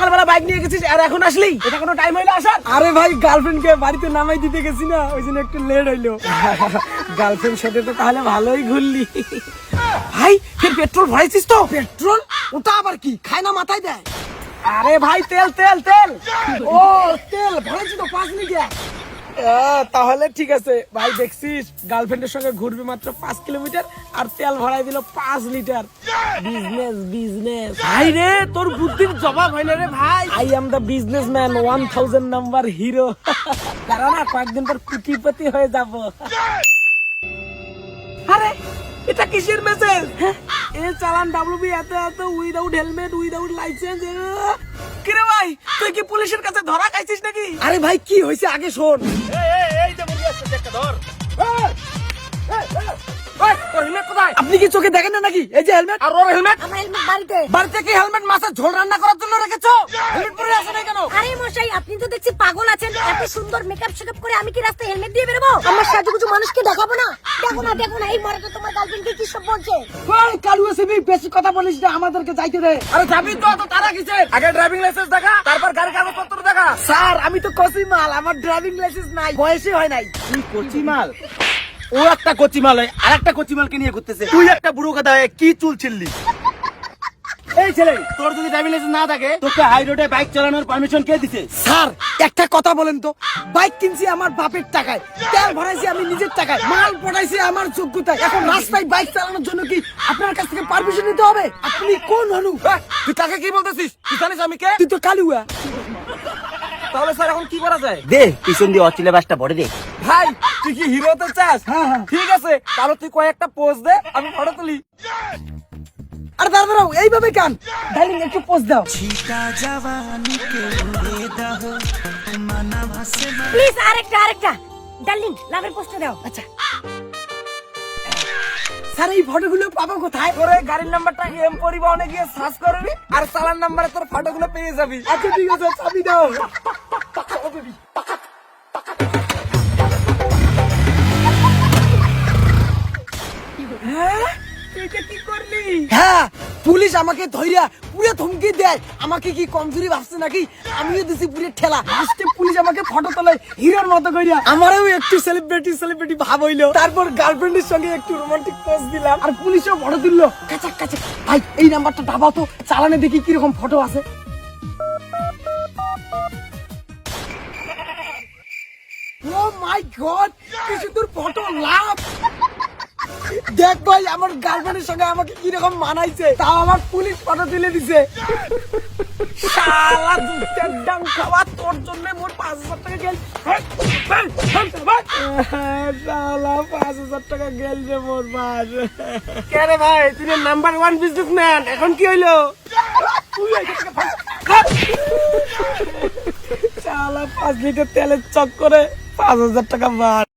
সকালবেলা বাইক নিয়ে গেছিস আর এখন আসলি? এটা কোনো টাইম হইল আসার? আরে ভাই গার্লফ্রেন্ড কে বাড়িতে নামাই দিতে গেছি না ওই জন্য একটু লেট হইল। গার্লফ্রেন্ড সাথে তো তাহলে ভালোই ঘুরলি। ভাই ফের পেট্রোল ভরাইছিস তো? পেট্রোল ওটা আবার কি? খায় না মাথায় দেয়? আরে ভাই তেল তেল তেল। ও তেল ভরাইছিস তো পাঁচ লিটার। তাহলে ঠিক আছে। ভাই দেখছিস? গার্লফ্রেন্ডের সঙ্গে ঘুরবি মাত্র পাঁচ কিলোমিটার আর তেল ভরাই দিল পাঁচ লিটার। বিজনেস বিজনেস ভাই রে তোর বুদ্ধির জবাব হয় না রে ভাই। I am the businessman one thousand number hero তারা না কয়েকদিন পর কুটিপতি হয়ে যাব। আরে এটা কিসের মেসেজ এ চালান ডাব্লিউবি এত এত উইদাউট হেলমেট উইদাউট লাইসেন্স কিরে ভাই তুই কি পুলিশের কাছে ধরা খাইছিস নাকি? আরে ভাই কি হয়েছে? আগে শোন। আপনি কি চোখে দেখেন না নাকি? এই যে হেলমেট আর ওর হেলমেট আমার হেলমেট বাড়িতে। বাড়িতে কি হেলমেট মাছের ঝোল রান্না করার জন্য রেখেছো? হেলমেট পরে আসে না কেন? আরে মশাই আপনি তো দেখছি পাগল আছেন। এত সুন্দর মেকআপ শেকআপ করে আমি কি রাস্তায় হেলমেট দিয়ে বেরোবো? আমার সাজুগুজু মানুষকে দেখাবো না। দেখো না দেখো না। এই মরাটা তোমার গার্লফ্রেন্ডকে কি সব বলছে? ওই কালু এসবি বেশি কথা বলিস না আমাদেরকে যাইতে দে। আরে যাবি তো তো তারা কিসের আগে ড্রাইভিং লাইসেন্স দেখা তারপর গাড়ি কাগজপত্র দেখা। স্যার আমি তো কচি মাল আমার ড্রাইভিং লাইসেন্স নাই বয়সই হয় নাই। তুই কচিমাল? ও একটা কচিমাল হয় আর একটা কচিমালকে নিয়ে ঘুরতেছে। তুই একটা বুড়ো কথা কি চুল ছিললি? এই ছেলে তোর যদি ড্রাইভিং লাইসেন্স না থাকে তোকে হাই রোডে বাইক চালানোর পারমিশন কে দিছে? স্যার একটা কথা বলেন তো। বাইক কিনছি আমার বাপের টাকায় তেল ভরাইছি আমি নিজের টাকায় মাল পড়াইছি আমার যোগ্যতায়। এখন রাস্তায় বাইক চালানোর জন্য কি আপনার কাছ থেকে পারমিশন নিতে হবে? আপনি কোন হনু তুই তাকে কি বলতেছিস? তুই জানিস আমি কে? তুই তো কালুয়া। তাহলে স্যার এখন কি করা যায়? দে পিছন দিয়ে অচিলে বাসটা ভরে দে। ভাই তুই কি হিরো তো চাস? হ্যাঁ, হ্যাঁ। ঠিক আছে তাহলে তুই কয়েকটা পোজ দে আমি ফটো তুলি। আরে দাঁড়াও দাঁড়াও এইভাবে কান ডার্লিং একটু পোস্ট দাও। প্লিজ আরেকটা আরেকটা। ডার্লিং লাভের পোস্টে দাও। আচ্ছা। স্যার এই ফটোগুলো পাবো কোথায়? তোর গাড়ির নাম্বারটা এম পরিবহনে গিয়ে সার্চ করবি আর চালান নাম্বারে তোর ফটোগুলো পেয়ে যাবি। আচ্ছা ঠিক আছে চাবি দাও। হ্যাঁ? হ্যাঁ পুলিশ আমাকে পুরে ধমকি দেয়। আমাকে কি কমজোরি ভাবছে নাকি? আমিও দিছি পুরে ঠেলা। লাস্টে পুলিশ আমাকে ফটো তোলে হিরোর মতো আমারও একটু সেলিব্রিটি সেলিব্রিটি ভাব হইল। তারপর গার্লফ্রেন্ডের সঙ্গে একটু রোমান্টিক পোজ দিলাম। আর পুলিশও ফটো তুললো। ভাই, এই নাম্বারটা দাবাও তো। চালানে দেখি কীরকম ফটো আছে। ও মাই গড কি সুন্দর ফটো লাভ! দেখ ভাই, আমার গার্লফ্রেন্ডের সঙ্গে আমাকে কীরকম মানাইছে, তাও আমার পুলিশ ফটো তুলে দিছে। পাঁচ হাজার টাকা পাঁচ হাজার টাকা গেল ভাই, তুই নাম্বার এখন কি হইল? পাঁচ লিটার তেলের চক করে পাঁচ হাজার টাকা মার